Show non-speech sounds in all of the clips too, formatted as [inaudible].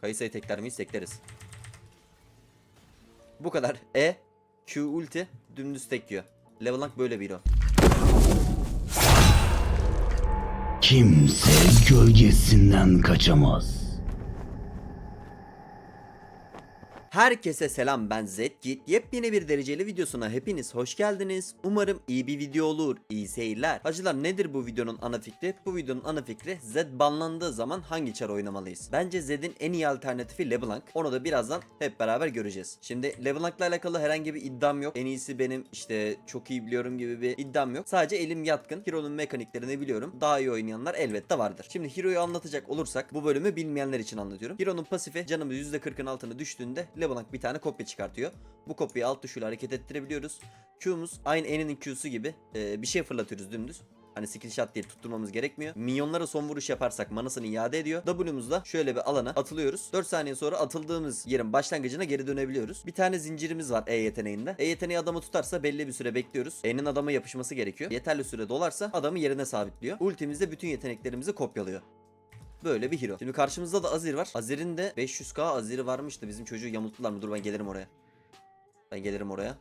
Kayısayı tekler miyiz? Tekleriz. Bu kadar. E, Q ulti dümdüz tekliyor. LeBlanc böyle bir hero. Kimse gölgesinden kaçamaz. Herkese selam ben Zedgit. Yepyeni bir dereceli videosuna hepiniz hoş geldiniz. Umarım iyi bir video olur. İyi seyirler. Hacılar nedir bu videonun ana fikri? Bu videonun ana fikri Zed banlandığı zaman hangi çar oynamalıyız? Bence Zed'in en iyi alternatifi LeBlanc. Onu da birazdan hep beraber göreceğiz. Şimdi LeBlanc'la alakalı herhangi bir iddiam yok. En iyisi benim işte çok iyi biliyorum gibi bir iddiam yok. Sadece elim yatkın. Hero'nun mekaniklerini biliyorum. Daha iyi oynayanlar elbette vardır. Şimdi Hero'yu anlatacak olursak bu bölümü bilmeyenler için anlatıyorum. Hero'nun pasifi canımız %40'ın altına düştüğünde LeBlanc bir tane kopya çıkartıyor. Bu kopyayı alt tuşuyla hareket ettirebiliyoruz. Q'muz aynı N'in Q'su gibi e, bir şey fırlatıyoruz dümdüz. Hani skill shot değil tutturmamız gerekmiyor. Minyonlara son vuruş yaparsak manasını iade ediyor. W'muzda şöyle bir alana atılıyoruz. 4 saniye sonra atıldığımız yerin başlangıcına geri dönebiliyoruz. Bir tane zincirimiz var E yeteneğinde. E yeteneği adamı tutarsa belli bir süre bekliyoruz. E'nin adama yapışması gerekiyor. Yeterli süre dolarsa adamı yerine sabitliyor. Ultimizde bütün yeteneklerimizi kopyalıyor. Böyle bir hero. Şimdi karşımızda da Azir var. Azir'in de 500k Azir'i varmış da bizim çocuğu yamulttular mı? Dur ben gelirim oraya. Ben gelirim oraya.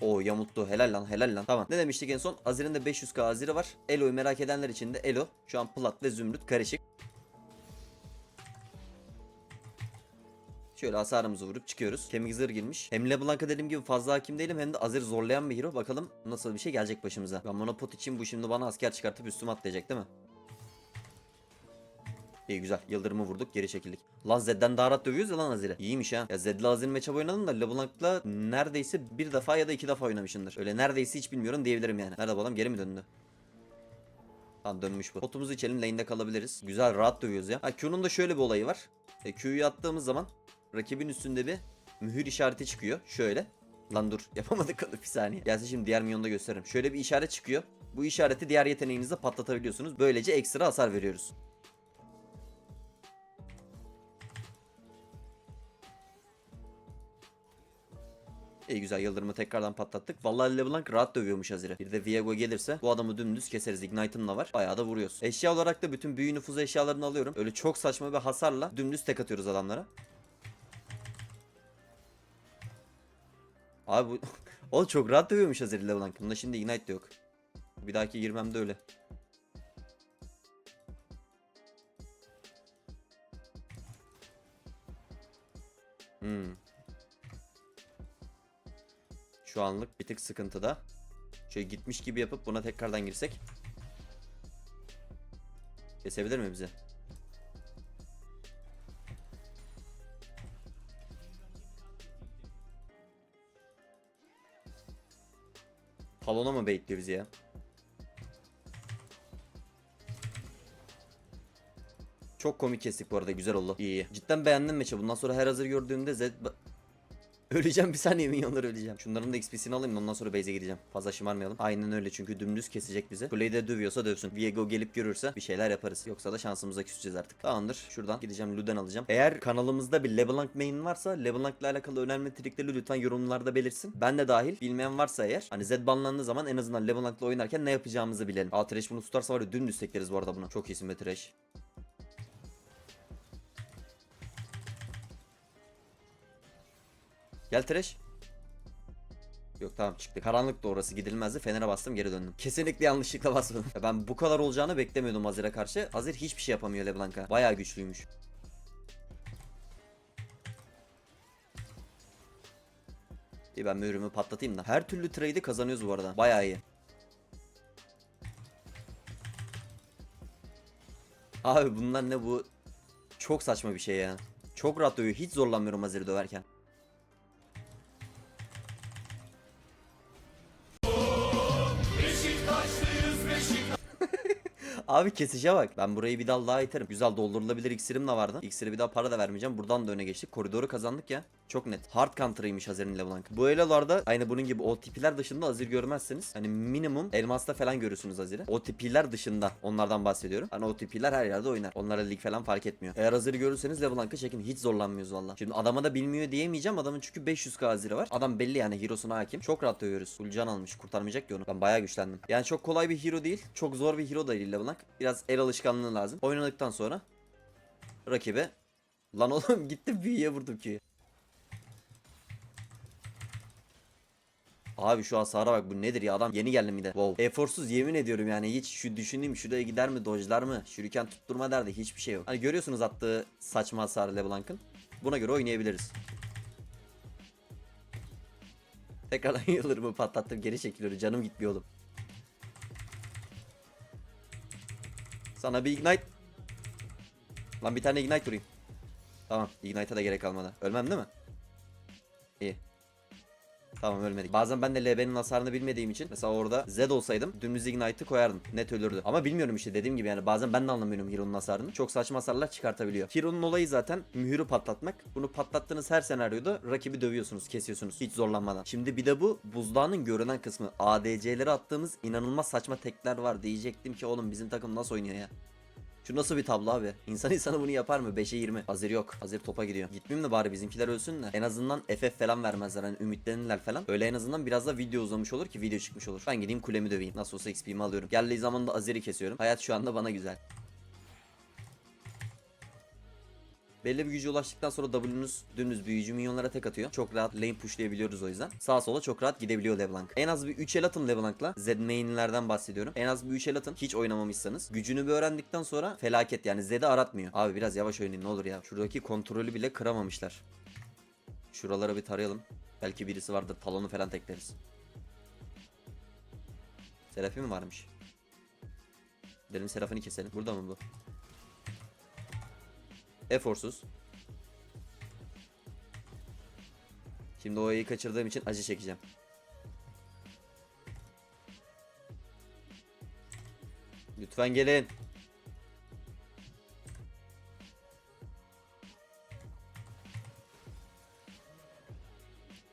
O yamulttu. Helal lan helal lan. Tamam. Ne demiştik en son? Azir'in de 500k Azir'i var. Elo'yu merak edenler için de Elo. Şu an plat ve zümrüt karışık. Şöyle hasarımızı vurup çıkıyoruz. Kemik zırh girmiş. Hem LeBlanc'a dediğim gibi fazla hakim değilim hem de Azir zorlayan bir hero. Bakalım nasıl bir şey gelecek başımıza. Ben monopot için bu şimdi bana asker çıkartıp üstüme atlayacak değil mi? İyi güzel. Yıldırımı vurduk geri çekildik. Lan Zed'den daha rahat dövüyoruz ya lan Azir'e. İyiymiş ha. Ya Zed'le Azir matchup oynadım da LeBlanc'la neredeyse bir defa ya da iki defa oynamışımdır. Öyle neredeyse hiç bilmiyorum diyebilirim yani. Nerede bu adam geri mi döndü? Tamam dönmüş bu. Potumuzu içelim lane'de kalabiliriz. Güzel rahat dövüyoruz ya. Ha Q'nun da şöyle bir olayı var. E, Q'yu attığımız zaman rakibin üstünde bir mühür işareti çıkıyor. Şöyle. Lan dur [laughs] yapamadık onu bir saniye. Gelsin şimdi diğer minyonda gösteririm. Şöyle bir işaret çıkıyor. Bu işareti diğer yeteneğinizde patlatabiliyorsunuz. Böylece ekstra hasar veriyoruz. İyi güzel yıldırımı tekrardan patlattık. Vallahi LeBlanc rahat dövüyormuş Azir'e. Bir de Viego gelirse bu adamı dümdüz keseriz. Ignite'ım da var. Bayağı da vuruyoruz. Eşya olarak da bütün büyü nüfuzu eşyalarını alıyorum. Öyle çok saçma bir hasarla dümdüz tek atıyoruz adamlara. Abi bu... [laughs] o çok rahat dövüyormuş Azir LeBlanc. Bunda şimdi Ignite de yok. Bir dahaki girmemde öyle. Hmm. Şu anlık bir tık sıkıntıda. Şöyle gitmiş gibi yapıp buna tekrardan girsek. Kesebilir mi bizi? Talona mı baitliyor bizi ya? Çok komik kestik bu arada güzel oldu. İyi. Cidden beğendim maçı. Bundan sonra her hazır gördüğümde Zed... Öleceğim bir saniye minyonlar öleceğim. Şunların da XP'sini alayım da ondan sonra base'e gideceğim. Fazla şımarmayalım. Aynen öyle çünkü dümdüz kesecek bizi. Kuleyi de dövüyorsa dövsün. Viego gelip görürse bir şeyler yaparız. Yoksa da şansımıza küseceğiz artık. Tamamdır. Şuradan gideceğim Luden alacağım. Eğer kanalımızda bir LeBlanc main varsa LeBlanc'la alakalı önemli trikleri lütfen yorumlarda belirsin. Ben de dahil. Bilmeyen varsa eğer. Hani Zed banlandığı zaman en azından LeBlanc'la oynarken ne yapacağımızı bilelim. Aa bunu tutarsa var ya dümdüz tekleriz bu arada bunu. Çok iyisin be Thresh. Gel Thresh. Yok tamam çıktı. Karanlıkta orası gidilmezdi. Fener'e bastım geri döndüm. Kesinlikle yanlışlıkla basmadım. Ya ben bu kadar olacağını beklemiyordum Azir'e karşı. Azir hiçbir şey yapamıyor LeBlanc'a. Bayağı güçlüymüş. İyi ben mührümü patlatayım da. Her türlü trade'i kazanıyoruz bu arada. Bayağı iyi. Abi bunlar ne bu? Çok saçma bir şey ya. Çok rahat dövüyor. Hiç zorlanmıyorum Azir'i döverken. Abi kesişe bak. Ben burayı bir dal daha iterim. Güzel doldurulabilir iksirim de vardı. İksiri bir daha para da vermeyeceğim. Buradan da öne geçtik. Koridoru kazandık ya. Çok net. Hard counter'ıymış Azir'in LeBlanc. Bu elolarda aynı bunun gibi OTP'ler dışında Azir görmezseniz hani minimum elmasta falan görürsünüz Azir'i. OTP'ler dışında onlardan bahsediyorum. Hani OTP'ler her yerde oynar. Onlara lig falan fark etmiyor. Eğer Azir'i görürseniz LeBlanc'ı çekin. Hiç zorlanmıyoruz valla. Şimdi adama da bilmiyor diyemeyeceğim. Adamın çünkü 500k Azir'i var. Adam belli yani Hero'suna hakim. Çok rahat dövüyoruz. Ulcan almış. Kurtarmayacak ki onu. Ben bayağı güçlendim. Yani çok kolay bir hero değil. Çok zor bir hero da değil LeBlanc. LeBlanc. Biraz el alışkanlığı lazım. Oynadıktan sonra rakibe Lan oğlum [laughs] gitti büyüye vurdum ki. Abi şu hasara bak bu nedir ya adam yeni geldi bir de. Wow. Eforsuz yemin ediyorum yani hiç şu düşüneyim şuraya gider mi dojlar mı şuriken tutturma derdi hiçbir şey yok. Hani görüyorsunuz attığı saçma hasarı LeBlanc'ın. Buna göre oynayabiliriz. Tekrardan [laughs] yıldırımı patlattım geri çekiliyorum canım gitmiyor oğlum. Sana bir ignite. Lan bir tane ignite vurayım. Tamam ignite'a da gerek kalmadı. Ölmem değil mi? İyi. Tamam ölmedik. Bazen ben de LB'nin hasarını bilmediğim için mesela orada Z olsaydım dümdüz Ignite'ı koyardım. Net ölürdü. Ama bilmiyorum işte dediğim gibi yani bazen ben de anlamıyorum Hero'nun hasarını. Çok saçma hasarlar çıkartabiliyor. Hero'nun olayı zaten mühürü patlatmak. Bunu patlattığınız her senaryoda rakibi dövüyorsunuz, kesiyorsunuz hiç zorlanmadan. Şimdi bir de bu buzdağının görünen kısmı. ADC'lere attığımız inanılmaz saçma tekler var diyecektim ki oğlum bizim takım nasıl oynuyor ya? Şu nasıl bir tablo abi? İnsan [laughs] insana bunu yapar mı? 5'e 20. Azir yok. Azir topa gidiyor. Gitmeyeyim de bari bizimkiler ölsün de. En azından FF falan vermezler. Hani ümitlenirler falan. Öyle en azından biraz da video uzamış olur ki video çıkmış olur. Ben gideyim kulemi döveyim. Nasıl olsa XP'mi alıyorum. Geldiği zaman da Azir'i kesiyorum. Hayat şu anda bana güzel. Belli bir güce ulaştıktan sonra W'nuz dümdüz büyücü minyonlara tek atıyor. Çok rahat lane pushlayabiliyoruz o yüzden. Sağa sola çok rahat gidebiliyor LeBlanc. En az bir 3 el atın LeBlanc'la. Z main'lerden bahsediyorum. En az bir 3 el atın. Hiç oynamamışsanız. Gücünü bir öğrendikten sonra felaket yani Zed'i aratmıyor. Abi biraz yavaş oynayın ne olur ya. Şuradaki kontrolü bile kıramamışlar. Şuralara bir tarayalım. Belki birisi vardır talonu falan tekleriz. Serafi mi varmış? Gidelim Serafini keselim. Burada mı bu? Eforsuz. Şimdi o kaçırdığım için acı çekeceğim. Lütfen gelin.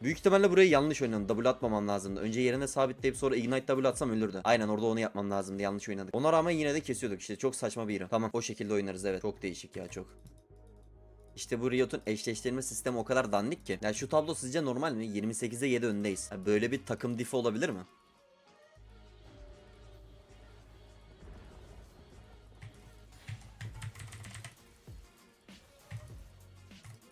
Büyük ihtimalle burayı yanlış oynadım. W atmamam lazımdı. Önce yerine sabitleyip sonra Ignite W atsam ölürdü. Aynen orada onu yapmam lazımdı. Yanlış oynadık. Ona rağmen yine de kesiyorduk. İşte çok saçma bir hero. Tamam o şekilde oynarız evet. Çok değişik ya çok. İşte bu Riot'un eşleştirme sistemi o kadar dandik ki. Ya şu tablo sizce normal mi? 28'e 7 öndeyiz. Ya böyle bir takım difi olabilir mi?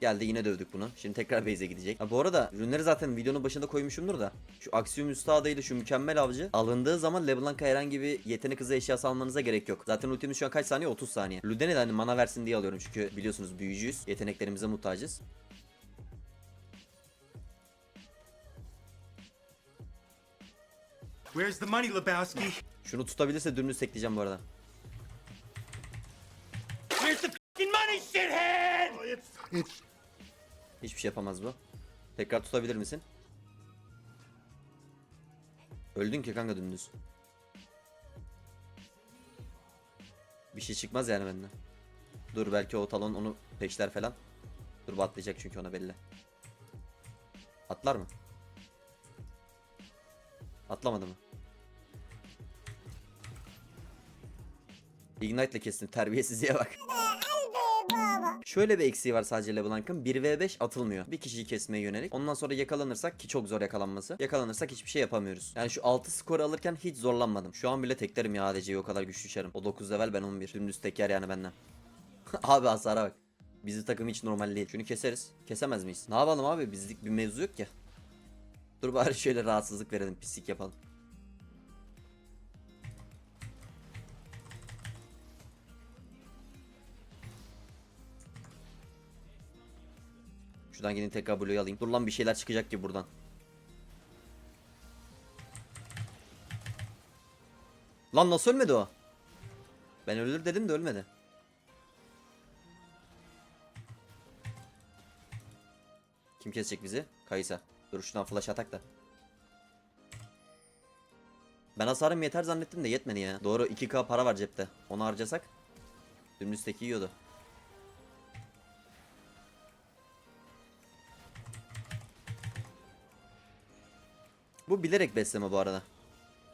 Geldi yine dövdük bunu. Şimdi tekrar base'e gidecek. Ha, bu arada ürünleri zaten videonun başında koymuşumdur da. Şu Axiom Üstadı ile şu mükemmel avcı alındığı zaman LeBlanc'a herhangi bir yetenek hızı eşyası almanıza gerek yok. Zaten ultimiz şu an kaç saniye? 30 saniye. Luden'i de hani mana versin diye alıyorum çünkü biliyorsunuz büyücüyüz. Yeteneklerimize muhtacız. Where's the money, Lebowski? Şunu tutabilirse dümdüz tekleyeceğim bu arada. Where's the fucking money, shithead? Oh, it's it's Hiçbir şey yapamaz bu. Tekrar tutabilir misin? Öldün ki kanka dümdüz. Bir şey çıkmaz yani benden. Dur belki o talon onu peşler falan. Dur bu atlayacak çünkü ona belli. Atlar mı? Atlamadı mı? Ignite ile kestim terbiyesizliğe bak. [laughs] Şöyle bir eksiği var sadece LeBlanc'ın 1v5 atılmıyor. Bir kişiyi kesmeye yönelik. Ondan sonra yakalanırsak ki çok zor yakalanması. Yakalanırsak hiçbir şey yapamıyoruz. Yani şu 6 skoru alırken hiç zorlanmadım. Şu an bile teklerim ya ADC'yi o kadar güçlü düşerim. O 9 level ben 11. Dümdüz teker yani benden. [laughs] abi hasara bak. Bizi takım hiç normal değil. Şunu keseriz. Kesemez miyiz? Ne yapalım abi? Bizlik bir mevzu yok ya. Dur bari şöyle rahatsızlık verelim. Pislik yapalım. Şuradan gidin tekrar Blue'yu alayım. Dur lan bir şeyler çıkacak gibi buradan. Lan nasıl ölmedi o? Ben ölür dedim de ölmedi. Kim kesecek bizi? Kaysa. Dur şuradan flash atak da. Ben hasarım yeter zannettim de yetmedi ya. Doğru 2k para var cepte. Onu harcasak. Dümdüz teki yiyordu. Bu bilerek besleme bu arada.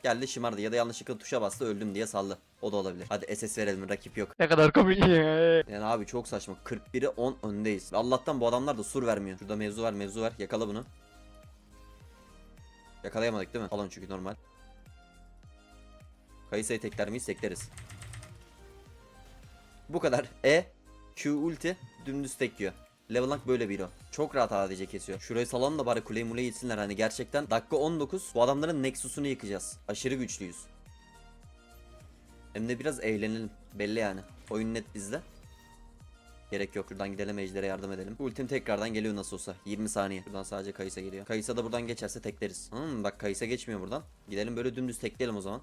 Geldi şımardı ya da yanlışlıkla tuşa bastı öldüm diye sallı. O da olabilir. Hadi SS verelim rakip yok. Ne kadar komik ya. Yani abi çok saçma. 41'e 10 öndeyiz. Ve Allah'tan bu adamlar da sur vermiyor. Şurada mevzu var mevzu var. Yakala bunu. Yakalayamadık değil mi? Alın çünkü normal. Kayısayı tekler miyiz? Tekleriz. Bu kadar. E, Q ulti dümdüz tek LeBlanc böyle bir o. Çok rahat ADC kesiyor. Şurayı salalım da bari kuleyi muleyi itsinler. Hani gerçekten dakika 19 bu adamların Nexus'unu yıkacağız. Aşırı güçlüyüz. Hem de biraz eğlenelim. Belli yani. Oyun net bizde. Gerek yok. Şuradan gidelim Ejder'e yardım edelim. Ultim tekrardan geliyor nasıl olsa. 20 saniye. Buradan sadece Kayısa geliyor. Kayısa da buradan geçerse tekleriz. Hmm, bak Kayısa geçmiyor buradan. Gidelim böyle dümdüz tekleyelim o zaman.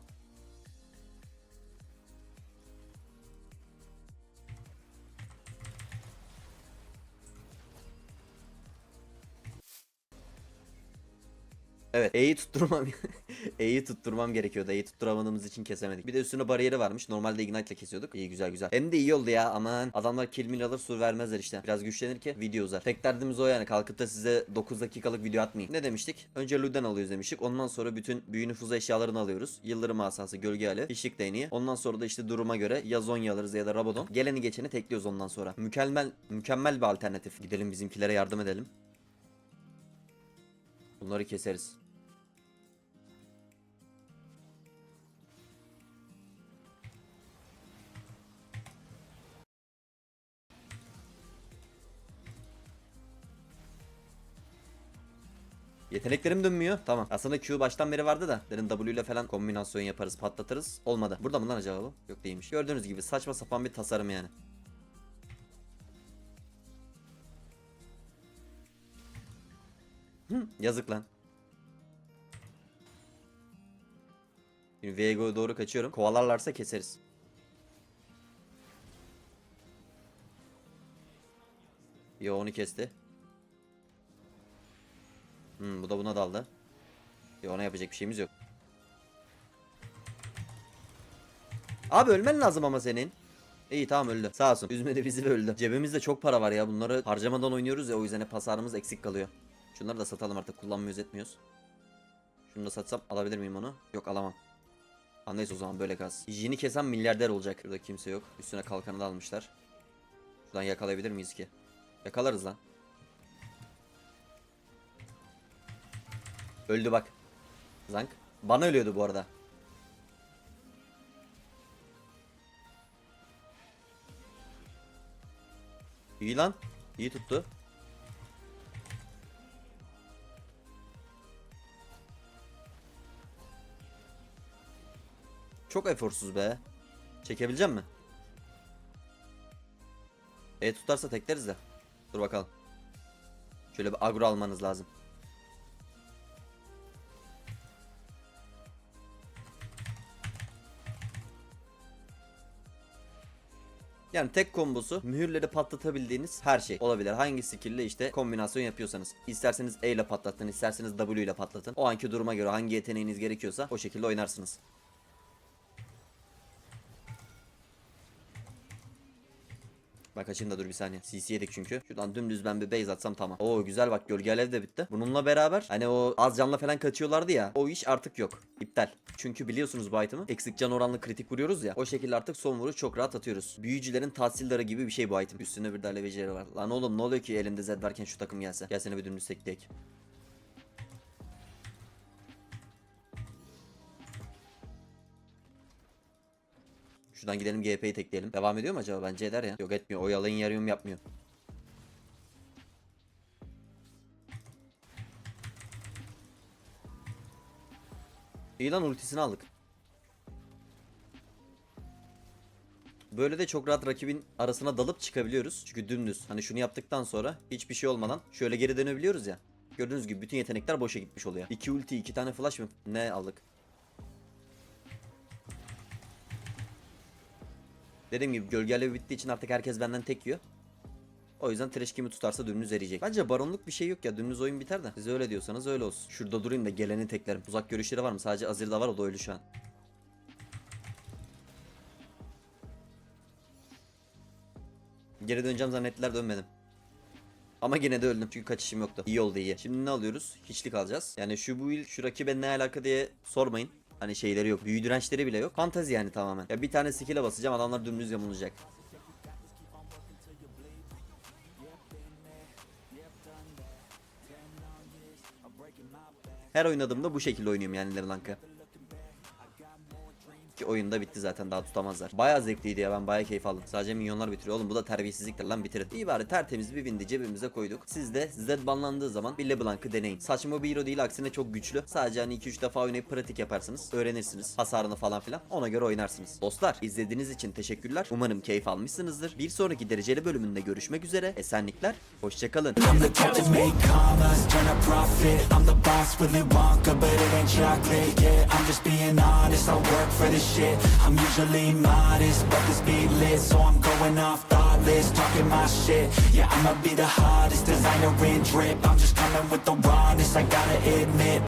Evet E'yi tutturmam [laughs] E'yi tutturmam gerekiyordu. E'yi tutturamadığımız için kesemedik. Bir de üstüne bariyeri varmış. Normalde Ignite ile kesiyorduk. İyi güzel güzel. Hem de iyi oldu ya aman. Adamlar kill alır sur vermezler işte. Biraz güçlenir ki video uzar. Tek derdimiz o yani. Kalkıp da size 9 dakikalık video atmayayım. Ne demiştik? Önce Luden alıyoruz demiştik. Ondan sonra bütün büyü nüfuz eşyalarını alıyoruz. Yıldırım asası, gölge alev, hiçlik değneği. Ondan sonra da işte duruma göre ya Zonya alırız ya da Rabadon. Geleni geçeni tekliyoruz ondan sonra. Mükemmel mükemmel bir alternatif. Gidelim bizimkilere yardım edelim. Bunları keseriz. Yeteneklerim dönmüyor. Tamam. Aslında Q baştan beri vardı da. Dedim W ile falan kombinasyon yaparız, patlatırız. Olmadı. Burada mı lan acaba bu? Yok değilmiş. Gördüğünüz gibi saçma sapan bir tasarım yani. Hı, yazık lan. Şimdi Viego'ya doğru kaçıyorum. Kovalarlarsa keseriz. Yo onu kesti. Hmm, bu da buna daldı. Ya ona yapacak bir şeyimiz yok. Abi ölmen lazım ama senin. İyi tamam öldü. Sağ olsun. Üzmedi bizi ve öldü. Cebimizde çok para var ya. Bunları harcamadan oynuyoruz ya o yüzden hep hasarımız eksik kalıyor. Şunları da satalım artık. Kullanmıyoruz etmiyoruz. Şunu da satsam alabilir miyim onu? Yok alamam. Anlayız o zaman böyle gaz. Hijyeni kesen milyarder olacak. Burada kimse yok. Üstüne kalkanı da almışlar. Şuradan yakalayabilir miyiz ki? Yakalarız lan. Öldü bak. Zank. Bana ölüyordu bu arada. İyi lan. İyi tuttu. Çok eforsuz be. Çekebilecek mi? E tutarsa tekleriz de. Dur bakalım. Şöyle bir agro almanız lazım. Yani tek kombosu mühürleri patlatabildiğiniz her şey olabilir. Hangi skill ile işte kombinasyon yapıyorsanız. İsterseniz E ile patlatın, isterseniz W ile patlatın. O anki duruma göre hangi yeteneğiniz gerekiyorsa o şekilde oynarsınız. Bak açayım da dur bir saniye. CC yedik çünkü. Şuradan dümdüz ben bir base atsam tamam. Oo güzel bak gölge alev de bitti. Bununla beraber hani o az canla falan kaçıyorlardı ya. O iş artık yok. İptal. Çünkü biliyorsunuz bu item'ı. Eksik can oranlı kritik vuruyoruz ya. O şekilde artık son vuruş çok rahat atıyoruz. Büyücülerin tahsilleri gibi bir şey bu item. Üstüne bir de alevecileri var. Lan oğlum ne oluyor ki elinde Zed varken şu takım gelse. Gelsene bir dümdüz tekleyek. Şuradan gidelim GP'yi tekleyelim. Devam ediyor mu acaba? Bence eder ya. Yok etmiyor. O yalayın yarıyorum yapmıyor. İyi lan ultisini aldık. Böyle de çok rahat rakibin arasına dalıp çıkabiliyoruz. Çünkü dümdüz. Hani şunu yaptıktan sonra hiçbir şey olmadan şöyle geri dönebiliyoruz ya. Gördüğünüz gibi bütün yetenekler boşa gitmiş oluyor. 2 ulti, 2 tane flash mı? Ne aldık? Dediğim gibi gölge alevi bittiği için artık herkes benden tek yiyor. O yüzden trash kimi tutarsa dümdüz eriyecek. Bence baronluk bir şey yok ya. Dümdüz oyun biter de. Siz öyle diyorsanız öyle olsun. Şurada durayım da geleni teklerim. Uzak görüşleri var mı? Sadece Azir'de var o da öyle şu an. Geri döneceğim zannettiler dönmedim. Ama yine de öldüm çünkü kaçışım yoktu. İyi oldu iyi. Şimdi ne alıyoruz? Hiçlik alacağız. Yani şu bu il şu rakibe ne alaka diye sormayın. Hani şeyleri yok. Büyü dirençleri bile yok. Fantezi yani tamamen. Ya bir tane skill'e basacağım adamlar dümdüz yamulacak. Her oynadığımda bu şekilde oynuyorum yani LeBlanc'ı. Ki oyunda bitti zaten daha tutamazlar. Bayağı zevkliydi ya ben bayağı keyif aldım. Sadece milyonlar bitiriyor oğlum bu da terbiyesizliktir lan bitirin. İyi bari tertemiz bir windi cebimize koyduk. Siz de Zed banlandığı zaman bir LeBlanc'ı deneyin. Saçma bir hero değil aksine çok güçlü. Sadece hani 2-3 defa oynayıp pratik yaparsınız. Öğrenirsiniz. Hasarını falan filan. Ona göre oynarsınız. Dostlar izlediğiniz için teşekkürler. Umarım keyif almışsınızdır. Bir sonraki dereceli bölümünde görüşmek üzere. Esenlikler. Hoşçakalın. I'm the shit. I'm usually modest, but this beat lit, so I'm going off thoughtless, talking my shit. Yeah, I'ma be the hottest designer in drip. I'm just coming with the rawness. I gotta admit.